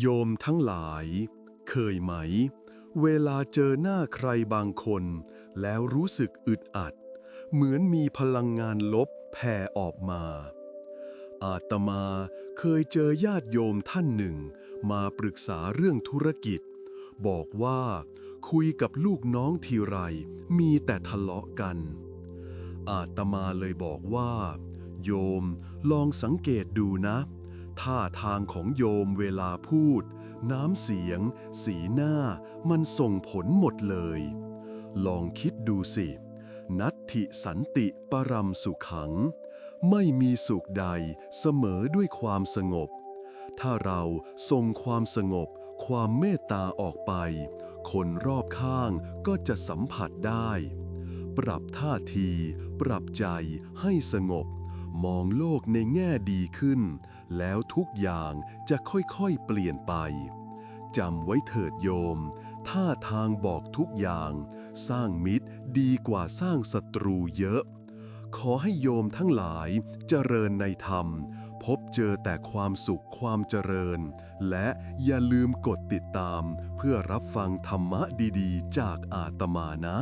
โยมทั้งหลาย เคยไหม เวลาเจอหน้าใครบางคน แล้วรู้สึกอึดอัด เหมือนมีพลังงานลบแผ่ออกมา อาตมาเคยเจอญาติโยมท่านหนึ่ง มาปรึกษาเรื่องธุรกิจ บอกว่าคุยกับลูกน้องทีไร มีแต่ทะเลาะกัน อาตมาเลยบอกว่า โยมลองสังเกตดูนะ ท่าทางของโยมเวลาพูด น้ำเสียง สีหน้า มันส่งผลหมดเลย ลองคิดดูสิ นัตถิสันติปรัมสุขัง ไม่มีสุขใดเสมอด้วยความสงบ ถ้าเราส่งความสงบ ความเมตตาออกไป คนรอบข้างก็จะสัมผัสได้ ปรับท่าที ปรับใจให้สงบมองโลกในแง่ดีขึ้น แล้วทุกอย่างจะค่อยๆเปลี่ยนไปจำไว้เถิดโยม ท่าทางบอกทุกอย่าง สร้างมิตรดีกว่าสร้างศัตรูเยอะ ขอให้โยมทั้งหลายเจริญในธรรม พบเจอแต่ความสุขความเจริญ และอย่าลืมกดติดตามเพื่อรับฟังธรรมะดีๆ จากอาตมานะ